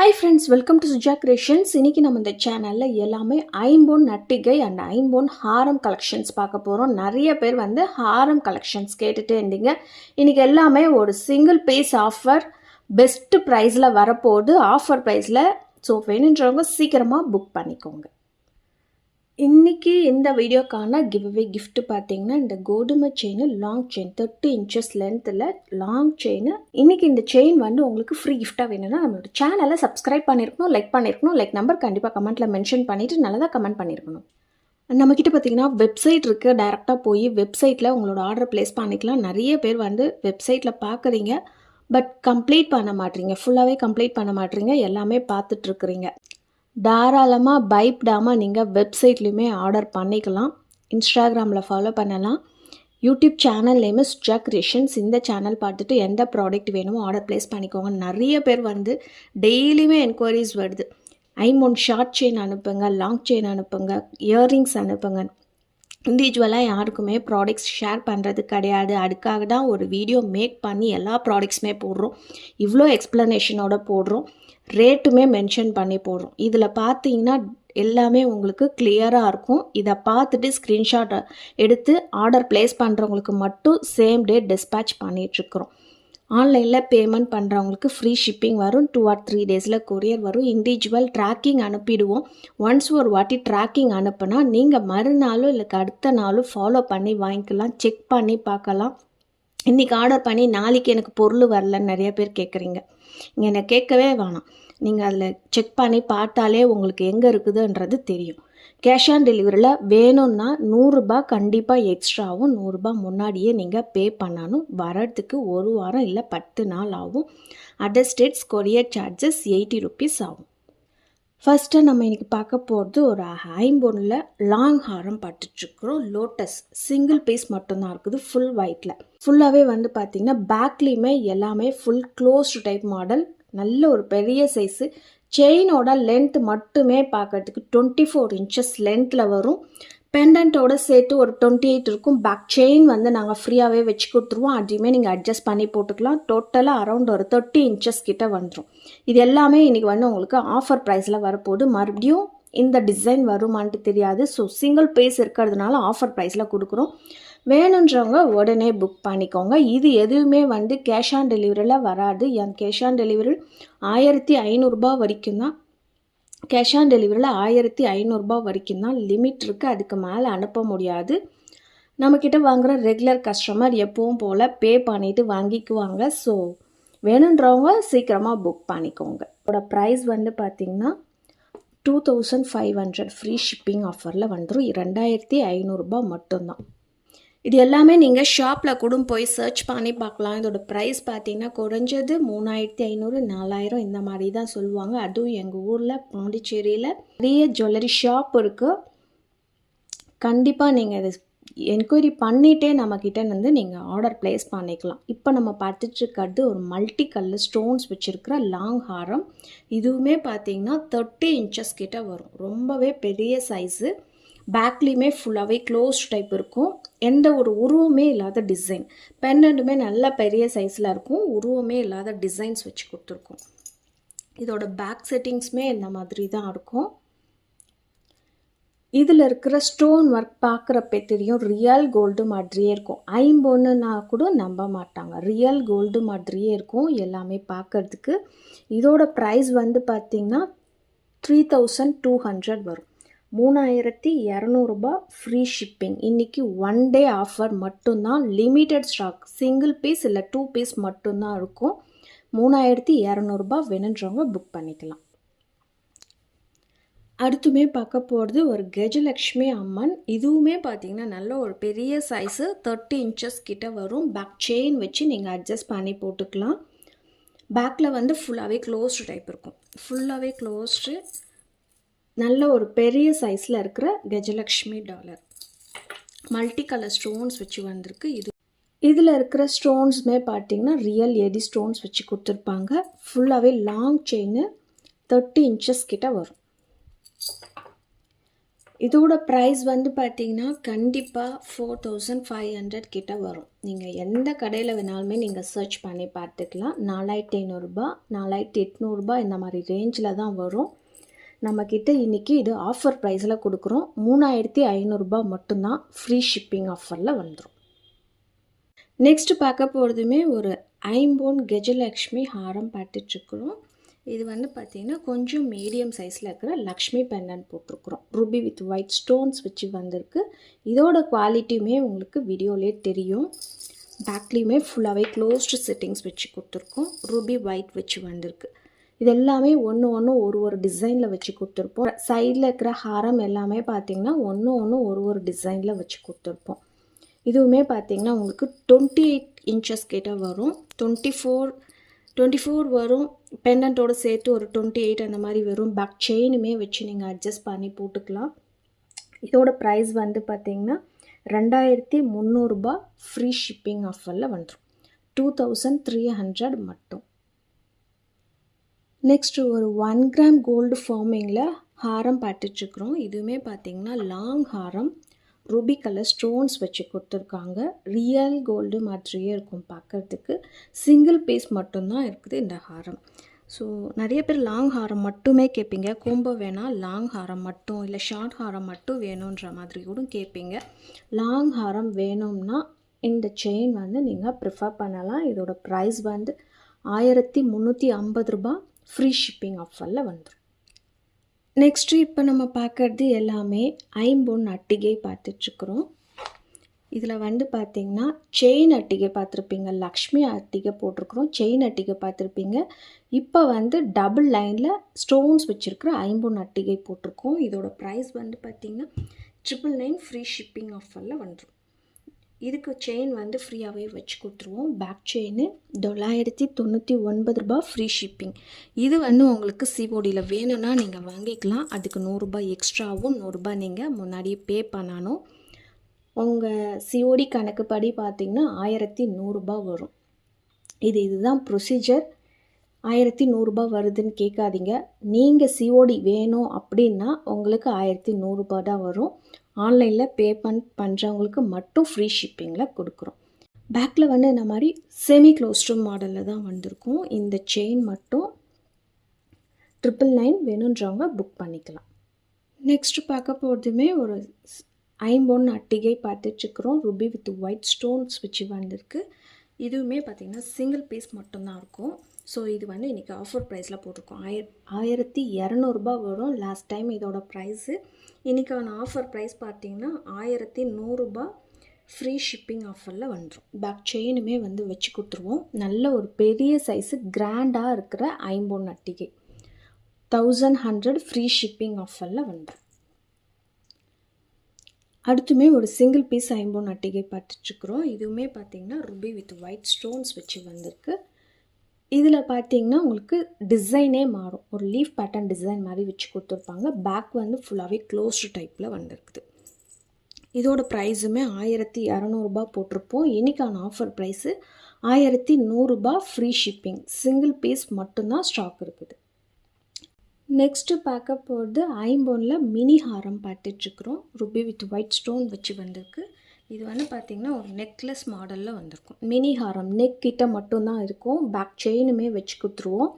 Hi friends welcome to Suja creations இன்னைக்கு நம்ம இந்த சேனலில் எல்லாமே ஐம்போன் நட்டிகை அண்ட் ஐம்போன் ஹாரம் கலெக்ஷன்ஸ் பார்க்க போகிறோம் நிறைய பேர் வந்து ஹாரம் கலெக்ஷன்ஸ் கேட்டுகிட்டே இருந்தீங்க. இன்றைக்கி எல்லாமே ஒரு சிங்கிள் பீஸ் ஆஃபர் பெஸ்ட்டு ப்ரைஸில் வரப்போகுது. ஆஃபர் ப்ரைஸில் ஸோ வேணுன்றவங்க சீக்கிரமாக புக் பண்ணிக்கோங்க. இன்றைக்கி இந்த வீடியோக்கான கிவ்அவே கிஃப்ட்டு பார்த்தீங்கன்னா இந்த கோதுமை chain long chain thirty inches லென்த்தில் லாங் செயின் இன்றைக்கி இந்த செயின் வந்து உங்களுக்கு ஃப்ரீ கிஃப்ட்டாக வேணும்னா நம்மளோட சேனலை சப்ஸ்கிரைப் பண்ணியிருக்கணும் லைக் பண்ணியிருக்கணும் லைக் நம்பர் கண்டிப்பாக கமெண்ட்டில் மென்ஷன் பண்ணிவிட்டு நல்லதாக கமெண்ட் பண்ணியிருக்கணும் நம்மக்கிட்ட பார்த்தீங்கன்னா வெப்சைட் இருக்குது டேரெக்டாக போய் வெப்சைட்டில் உங்களோட ஆர்டர் ப்ளேஸ் பண்ணிக்கலாம். நிறைய பேர் வந்து வெப்சைட்டில் பார்க்குறீங்க. பட் கம்ப்ளீட் பண்ண மாட்டீங்க. ஃபுல்லாகவே கம்ப்ளீட் பண்ண மாட்டீங்க. எல்லாமே பார்த்துட்ருக்குறீங்க தாராளமாக பயப்படாமல் நீங்கள் வெப்சைட்லேயுமே ஆர்டர் பண்ணிக்கலாம். இன்ஸ்டாகிராமில் ஃபாலோ பண்ணலாம். யூடியூப் சேனல் நேம் சுஜா இந்த சேனல் பார்த்துட்டு எந்த ப்ராடக்ட் வேணுமோ ஆர்டர் ப்ளேஸ் பண்ணிக்கோங்க. நிறைய பேர் வந்து டெய்லியுமே என்கொயரிஸ் வருது. ஐமோன் ஷார்ட் செயின் அனுப்புங்க லாங் செயின் அனுப்புங்க இயர்ரிங்ஸ் அனுப்புங்க. இண்டிவிஜுவலாக யாருக்குமே ப்ராடக்ட்ஸ் ஷேர் பண்ணுறது கிடையாது. அதுக்காக தான் ஒரு வீடியோ மேக் பண்ணி எல்லா ப்ராடக்ட்ஸுமே போடுறோம். இவ்வளோ எக்ஸ்ப்ளனேஷனோட போடுறோம். ரேட்டுமே மென்ஷன் பண்ணி போடுறோம். இதில் பார்த்தீங்கன்னா எல்லாமே உங்களுக்கு கிளியராக இருக்கும். இதை பார்த்துட்டு ஸ்க்ரீன்ஷாட் எடுத்து ஆர்டர் ப்ளேஸ் பண்ணுறவங்களுக்கு மட்டும் சேம் டே டிஸ்பேட்ச் பண்ணிகிட்ருக்குறோம் ஆன்லைனில் பேமெண்ட் பண்ணுறவங்களுக்கு ஃப்ரீ ஷிப்பிங் வரும். டூ ஆர் த்ரீ டேஸில் கொரியர் வரும். இண்டிவிஜுவல் ட்ராக்கிங் அனுப்பிடுவோம். ஒன்ஸ் ஒரு வாட்டி ட்ராக்கிங் அனுப்புனா நீங்கள் மறுநாளும் இல்லை அடுத்த நாளும் ஃபாலோ பண்ணி வாங்கிக்கலாம். செக் பண்ணி பார்க்கலாம். இன்றைக்கி ஆர்டர் பண்ணி நாளைக்கு எனக்கு பொருள் வரலன்னு நிறைய பேர் கேட்குறீங்க நீங்கள் என்னை கேட்கவே வேணாம். நீங்கள் அதில் செக் பண்ணி பார்த்தாலே உங்களுக்கு எங்கே இருக்குதுன்றது தெரியும். கேஷ் ஆன் டெலிவரியில் வேணும்னா நூறுரூபா கண்டிப்பாக எக்ஸ்ட்ராவும் நூறுரூபா முன்னாடியே நீங்கள் பே பண்ணணும். வர்றதுக்கு ஒரு வாரம் இல்லை பத்து நாள் ஆகும். Other states courier charges eighty rupees ஆகும். ஃபஸ்ட்டாக நம்ம இன்றைக்கி பார்க்க போகிறது ஒரு ஐம்பொன்னில் லாங் ஹாரம் பட்டுட்ருக்குறோம் லோட்டஸ் சிங்கிள் பீஸ் மட்டும்தான் இருக்குது ஃபுல் ஒயிட்டில் ஃபுல்லாகவே வந்து பார்த்திங்கன்னா பேக்லேயுமே எல்லாமே ஃபுல் க்ளோஸ்டு டைப் மாடல் நல்ல ஒரு பெரிய சைஸு செயினோட லென்த் மட்டுமே பார்க்கறதுக்கு டுவெண்ட்டி ஃபோர் இன்ச்சஸ் லென்த்தில் வரும். பெண்டன்ட்டோட சேர்த்து ஒரு டுவெண்ட்டி எயிட் இருக்கும். பேக் செயின் வந்து நாங்கள் ஃப்ரீயாகவே வச்சு கொடுத்துருவோம். அதையுமே நீங்கள் அட்ஜஸ்ட் பண்ணி போட்டுக்கலாம். டோட்டலாக அரௌண்ட் ஒரு தேர்ட்டி இன்ச்சஸ் கிட்ட வந்துடும் இது எல்லாமே இன்றைக்கி வந்து உங்களுக்கு ஆஃபர் ப்ரைஸில் வரப்போகுது. மறுபடியும் இந்த டிசைன் வருமான்ட்டு தெரியாது. ஸோ சிங்கிள் பேஸ் இருக்கிறதுனால ஆஃபர் ப்ரைஸில் கொடுக்குறோம். வேணுன்றவங்க உடனே புக் பண்ணிக்கோங்க. இது எதுவுமே வந்து கேஷ் ஆன் டெலிவரியில் வராது. என் கேஷ் ஆன் டெலிவரி ஆயிரத்தி ஐநூறுரூபா வரைக்கும் தான். கேஷ் ஆன் டெலிவரியில் ஆயிரத்தி ஐநூறுரூபா வரைக்கும் தான் லிமிட் இருக்குது அதுக்கு மேலே அனுப்ப முடியாது. நம்மக்கிட்ட வாங்குகிற ரெகுலர் கஸ்டமர் எப்பவும் போல் பே பண்ணிவிட்டு வாங்கிக்குவாங்க. ஸோ வேணுன்றவங்க சீக்கிரமாக புக் பண்ணிக்கோங்க. இதோட ப்ரைஸ் வந்து பார்த்திங்கன்னா two thousand five hundred free shipping ஆஃபரில் வந்துடும் ரெண்டாயிரத்தி ஐநூறுரூபா மட்டும்தான். இது எல்லாமே நீங்கள் ஷாப்பில் கூட போய் சர்ச் பண்ணி பார்க்கலாம். இதோட ப்ரைஸ் பார்த்தீங்கன்னா குறைஞ்சது மூணாயிரத்தி ஐநூறு நாலாயிரம் இந்த மாதிரி தான் சொல்லுவாங்க. அதுவும் எங்கள் ஊரில் பாண்டிச்சேரியில் நிறைய ஜுவல்லரி ஷாப் இருக்குது கண்டிப்பாக நீங்கள் இது என்கொயரி பண்ணிகிட்டே நம்மக்கிட்ட வந்து நீங்கள் ஆர்டர் ப்ளேஸ் பண்ணிக்கலாம். இப்போ நம்ம பார்த்துட்ருக்கிறது ஒரு மல்டி கலர் ஸ்டோன்ஸ் வச்சுருக்கிற லாங் ஹாரம். இதுவுமே பார்த்தீங்கன்னா தேர்ட்டி இன்ச்சஸ் கிட்டே வரும். ரொம்பவே பெரிய சைஸு பேக்லேயுமே ஃபுல்லாகவே க்ளோஸ்ட் டைப் இருக்கும். எந்த ஒரு உருவமே இல்லாத டிசைன் பென்னண்டுமே நல்ல பெரிய சைஸில் இருக்கும். உருவமே இல்லாத டிசைன்ஸ் வச்சு கொடுத்துருக்கோம். இதோட பேக் செட்டிங்ஸுமே இந்த மாதிரி தான் இருக்கும். இதில் இருக்கிற ஸ்டோன் ஒர்க் பார்க்குறப்ப தெரியும் ரியல் கோல்டு மாதிரியே இருக்கும். ஐம்பொன்னுனா கூட நம்ப மாட்டாங்க. ரியல் கோல்டு மாதிரியே இருக்கும் எல்லாமே பார்க்குறதுக்கு இதோட ப்ரைஸ் வந்து பார்த்திங்கன்னா த்ரீ தௌசண்ட் டூ ஹண்ட்ரட் வரும். மூணாயிரத்தி இரநூறுபா ஃப்ரீ ஷிப்பிங் இன்றைக்கி ஒன் டே ஆஃபர் மட்டும்தான். லிமிட்டட் ஸ்டாக் சிங்கிள் பீஸ் இல்லை டூ பீஸ் மட்டும்தான் இருக்கும். மூணாயிரத்தி இரநூறுபா வேணுன்றவங்க புக் பண்ணிக்கலாம். அடுத்துமே பார்க்க போகிறது ஒரு கஜலக்ஷ்மி அம்மன். இதுவுமே பார்த்தீங்கன்னா நல்ல ஒரு பெரிய சைஸு தேர்ட்டி இன்ச்சஸ் கிட்ட வரும். பேக் செயின் வச்சு நீங்கள் அட்ஜஸ்ட் பண்ணி போட்டுக்கலாம். பேக்கில் வந்து ஃபுல்லாகவே க்ளோஸ்டு டைப் இருக்கும். ஃபுல்லாகவே க்ளோஸ்டு நல்ல ஒரு பெரிய சைஸில் இருக்கிற Gajalakshmi dollar multi colour stones வச்சு வந்திருக்கு. இது இதில் இருக்கிற ஸ்டோன்ஸுமே பார்த்தீங்கன்னா ரியல் எடி ஸ்டோன்ஸ் வச்சு கொடுத்துருப்பாங்க. ஃபுல்லாகவே லாங் செயின் தேர்ட்டி இன்ச்சஸ் கிட்ட வரும். இதோட ப்ரைஸ் வந்து பார்த்தீங்கன்னா கண்டிப்பாக ஃபோர் தௌசண்ட் ஃபைவ் ஹண்ட்ரட் கிட்ட வரும். நீங்கள் எந்த கடையில் வேணாலுமே நீங்கள் சர்ச் பண்ணி பார்த்துக்கலாம். நாலாயிரத்தி ஐநூறுரூபா நாலாயிரத்தி எட்நூறுபா இந்த மாதிரி ரேஞ்சில் தான் வரும். நம்மக்கிட்ட இன்றைக்கி இது ஆஃபர் ப்ரைஸில் கொடுக்குறோம். மூணாயிரத்தி ஐநூறுரூபா மட்டும்தான் ஃப்ரீ ஷிப்பிங் ஆஃபரில் வந்துடும் நெக்ஸ்ட் பார்க்க போகிறதுமே ஒரு ஐம்போன் கஜலக்ஷ்மி ஹாரம் பார்த்துட்ருக்குறோம் இது வந்து பார்த்திங்கன்னா கொஞ்சம் மீடியம் சைஸில் இருக்கிற லக்ஷ்மி பெண்டன் போட்டிருக்குறோம். ரூபி வித் ஒயிட் ஸ்டோன்ஸ் வச்சு வந்திருக்கு. இதோட குவாலிட்டியுமே உங்களுக்கு வீடியோலேயே தெரியும். பேக்லேயுமே ஃபுல்லாகவே க்ளோஸ்டு செட்டிங்ஸ் வச்சு கொடுத்துருக்கோம். ரூபி ஒயிட் வச்சு வந்திருக்கு. இது எல்லாமே ஒன்று ஒன்று ஒரு ஒரு டிசைனில் வச்சு கொடுத்துருப்போம். சைடில் இருக்கிற ஹாரம் எல்லாமே பார்த்திங்கன்னா ஒன்று ஒன்று ஒரு ஒரு டிசைனில் வச்சு கொடுத்துருப்போம். இதுவுமே பார்த்திங்கன்னா உங்களுக்கு டுவெண்ட்டி எயிட் இன்ச்சஸ் கிட்ட வரும். டுவெண்ட்டி ஃபோர் டுவெண்ட்டி ஃபோர் வரும். பெண்டன்ட்டோடு சேர்த்து ஒரு டுவெண்ட்டி எயிட் அந்த மாதிரி வெறும் பேக் செயினுமே வச்சு நீங்கள் அட்ஜஸ்ட் பண்ணி போட்டுக்கலாம். இதோட ப்ரைஸ் வந்து பார்த்திங்கன்னா ரெண்டாயிரத்தி முந்நூறுரூபா ஃப்ரீ ஷிப்பிங் ஆஃபரில் வந்துடும் டூ தௌசண்ட் த்ரீ ஹண்ட்ரட் மட்டும். நெக்ஸ்ட்டு ஒரு ஒன் கிராம் கோல்டு ஃபார்மிங்கில் ஹாரம் பார்த்துட்ருக்குறோம். இதுவுமே பார்த்திங்கன்னா லாங் ஹாரம் ரூபி கலர் ஸ்டோன்ஸ் வச்சு கொடுத்துருக்காங்க. ரியல் கோல்டு மாதிரியே இருக்கும் பார்க்குறதுக்கு சிங்கிள் பீஸ் மட்டும்தான் இருக்குது இந்த ஹாரம். ஸோ நிறைய பேர் லாங் ஹாரம் மட்டுமே கேட்பீங்க. கோம்போ வேணால் லாங் ஹாரம் மட்டும் இல்லை ஷார்ட் ஹாரம் மட்டும் வேணுன்ற மாதிரி கூட கேட்பீங்க. லாங் ஹாரம் வேணும்னா இந்த செயின் வந்து நீங்கள் ப்ரிஃபர் பண்ணலாம். இதோட ப்ரைஸ் வந்து ஆயிரத்தி முந்நூற்றி ஐம்பது ரூபா ஃப்ரீ ஷிப்பிங் ஆஃபரில் வந்துடும் நெக்ஸ்ட்டு இப்போ நம்ம பார்க்குறது எல்லாமே ஐம்பொன் அட்டிகை பார்த்துட்ருக்குறோம் இதில் வந்து பார்த்திங்கன்னா செயின் அட்டிகை பார்த்துருப்பீங்க. லக்ஷ்மி அட்டிகை போட்டிருக்குறோம். செயின் அட்டிகை பார்த்துருப்பீங்க. இப்போ வந்து டபுள் லைனில் ஸ்டோன்ஸ் வச்சுருக்கிற ஐம்பொன் அட்டிகை போட்டிருக்கோம். இதோட ப்ரைஸ் வந்து பார்த்திங்கன்னா ட்ரிபிள் நைன் ஃப்ரீ ஷிப்பிங் ஆஃபரில் வந்துடும் இதுக்கு செயின் வந்து ஃப்ரீயாகவே வச்சு கொடுத்துருவோம். பேக் செயின் தொள்ளாயிரத்தி தொண்ணூற்றி ஒன்பது ரூபா ஃப்ரீ ஷிப்பிங் இது வந்து உங்களுக்கு சிஓடியில் வேணும்னா நீங்கள் வாங்கிக்கலாம். அதுக்கு நூறுரூபா எக்ஸ்ட்ராவும் நூறுரூபா நீங்கள் முன்னாடியே பே பண்ணணும். உங்கள் சிஓடி கணக்குப்படி பார்த்திங்கன்னா ஆயிரத்தி நூறுரூபா வரும். இது இதுதான் ப்ரொசீஜர் ஆயிரத்தி நூறுரூபா வருதுன்னு கேட்காதீங்க. நீங்கள் சிஓடி வேணும் அப்படின்னா உங்களுக்கு ஆயிரத்தி நூறுரூபா தான் வரும். ஆன்லைனில் பே பண் பண்ணுறவங்களுக்கு மட்டும் ஃப்ரீ ஷிப்பிங்கில் கொடுக்குறோம். பேக்கில் வந்து இந்த மாதிரி செமி க்ளோஸ்ட்ரூம் மாடலில் தான் வந்திருக்கும். இந்த செயின் மட்டும் ட்ரிபிள் நைன் வேணுன்றவங்க புக் பண்ணிக்கலாம். நெக்ஸ்ட்டு பார்க்க போகிறதுமே ஒரு ஐம்பொன் அட்டிகை பார்த்துட்ருக்குறோம். ருபி வித் ஒயிட் ஸ்டோன்ஸ் வச்சு வந்திருக்கு. இதுவுமே பார்த்திங்கன்னா சிங்கிள் பீஸ் மட்டும்தான் இருக்கும். ஸோ இது வந்து இன்றைக்கி ஆஃபர் ப்ரைஸில் போட்டிருக்கோம். ஆயிர ஆயிரத்தி இரநூறுபா வரும். லாஸ்ட் டைம் இதோட ப்ரைஸு இன்றைக்கான ஆஃபர் ப்ரைஸ் பார்த்திங்கன்னா ஆயிரத்தி நூறுரூபா ஃப்ரீ ஷிப்பிங் ஆஃபரில் வந்துடும் பேக் செயினுமே வந்து வச்சு கொடுத்துருவோம். நல்ல ஒரு பெரிய சைஸு கிராண்டாக இருக்கிற ஐம்பொன் அட்டிகை. தௌசண்ட் ஹண்ட்ரட் ஃப்ரீ ஷிப்பிங் ஆஃபரில் வந்துடும் அடுத்துமே ஒரு சிங்கிள் பீஸ் ஐம்பொன் அட்டிகை பார்த்துட்ருக்குறோம். இதுவுமே பார்த்திங்கன்னா ருபி வித் ஒயிட் ஸ்டோன்ஸ் வச்சு வந்திருக்கு. இதில் பார்த்தீங்கன்னா உங்களுக்கு டிசைனே மாறும். ஒரு லீஃப் பேட்டர்ன் டிசைன் மாதிரி வச்சு கொடுத்துருப்பாங்க. பேக் வந்து ஃபுல்லாகவே க்ளோஸ்டு டைப்பில் வந்திருக்குது. இதோட ப்ரைஸுமே ஆயிரத்தி இரநூறுபா போட்டிருப்போம். இன்றைக்கான ஆஃபர் ப்ரைஸு ஆயிரத்தி நூறுரூபா ஃப்ரீ ஷிப்பிங் சிங்கிள் பீஸ் மட்டும்தான் ஸ்டாக் இருக்குது. நெக்ஸ்ட்டு பார்க்க போகிறது ஐம்போனில் மினி ஹாரம் பார்த்துட்ருக்குறோம். ருபி வித் ஒயிட் ஸ்டோன் வச்சு வந்திருக்கு. இது வந்து பார்த்திங்கன்னா ஒரு நெக்லஸ் மாடலில் வந்திருக்கும். மினி ஹாரம் நெக் கிட்ட மட்டும்தான் இருக்கும். பேக் செயினுமே வச்சு கொடுத்துருவோம்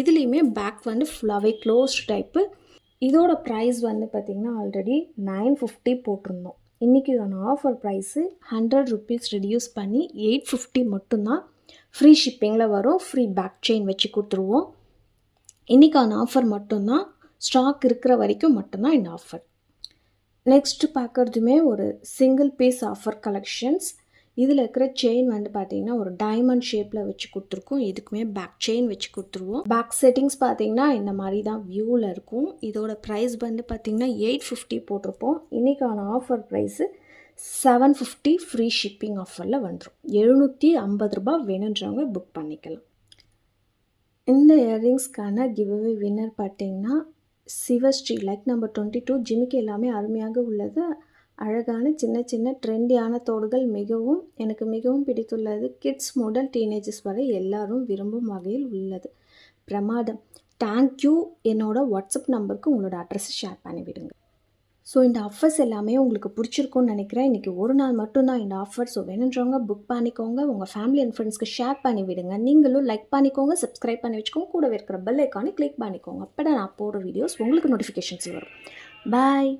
இதுலேயுமே பேக் வந்து ஃபுல்லாகவே க்ளோஸ் டைப்பு இதோட ப்ரைஸ் வந்து பார்த்திங்கன்னா ஆல்ரெடி நைன் ஃபிஃப்டி போட்டிருந்தோம். இன்றைக்கியான offer price hundred rupees reduce பண்ணி எயிட் ஃபிஃப்டி மட்டும்தான். ஃப்ரீ ஷிப்பிங்கில் வரும். ஃப்ரீ பேக் செயின் வச்சு கொடுத்துருவோம் இன்றைக்கான ஆஃபர் மட்டும்தான் ஸ்டாக் இருக்கிற வரைக்கும் மட்டும்தான் இந்த ஆஃபர் நெக்ஸ்ட்டு பார்க்குறதுமே ஒரு சிங்கிள் பீஸ் ஆஃபர் கலெக்ஷன்ஸ் இதில் இருக்கிற செயின் வந்து பார்த்தீங்கன்னா ஒரு டைமண்ட் ஷேப்பில் வச்சு கொடுத்துருக்கோம். இதுக்குமே பேக் செயின் வச்சு கொடுத்துருவோம். பேக் செட்டிங்ஸ் பார்த்தீங்கன்னா இந்த மாதிரி தான் வியூவில் இருக்கும். இதோட ப்ரைஸ் வந்து பார்த்தீங்கன்னா எயிட் ஃபிஃப்டி போட்டிருப்போம். இன்றைக்கான offer price seven fifty free shipping ஆஃபரில் வந்துடும் எழுநூற்றி ஐம்பது ரூபா வேணுன்றவங்க புக் பண்ணிக்கலாம். இந்த இயரிங்ஸ்க்கான கிவ்அவே வின்னர் பார்த்தீங்கன்னா Sivasri like number twenty two ஜிமிக்கு எல்லாமே அருமையாக உள்ளது. அழகான சின்ன சின்ன ட்ரெண்டியான தோடுகள் மிகவும் எனக்கு மிகவும் பிடித்துள்ளது. கிட்ஸ் முதல் டீனேஜஸ் வரை எல்லாரும் விரும்பும் வகையில் உள்ளது. பிரமாதம். தேங்க்யூ என்னோட வாட்ஸ்அப் நம்பருக்கு உங்களோட அட்ரஸை ஷேர் பண்ணிவிடுங்க. ஸோ இந்த ஆஃபர்ஸ் எல்லாமே உங்களுக்கு பிடிச்சிருக்கும்னு நினைக்கிறேன். இன்றைக்கி ஒரு நாள் மட்டும்தான் இந்த ஆஃபர் ஸோ வேணுன்றவங்க புக் பண்ணிக்கோங்க. உங்கள் ஃபேமிலி அண்ட் ஃப்ரெண்ட்ஸ்க்கு ஷேர் பண்ணி விடுங்க. நீங்களும் லைக் பண்ணிக்கோங்க சப்ஸ்கிரைப் பண்ணி வச்சுக்கோங்க. கூட இருக்கிற பெல் ஐக்கானே கிளிக் பண்ணிக்கோங்க. அப்போ நான் போடுற வீடியோஸ் உங்களுக்கு நோட்டிஃபிகேஷன்ஸ் வரும். பாய்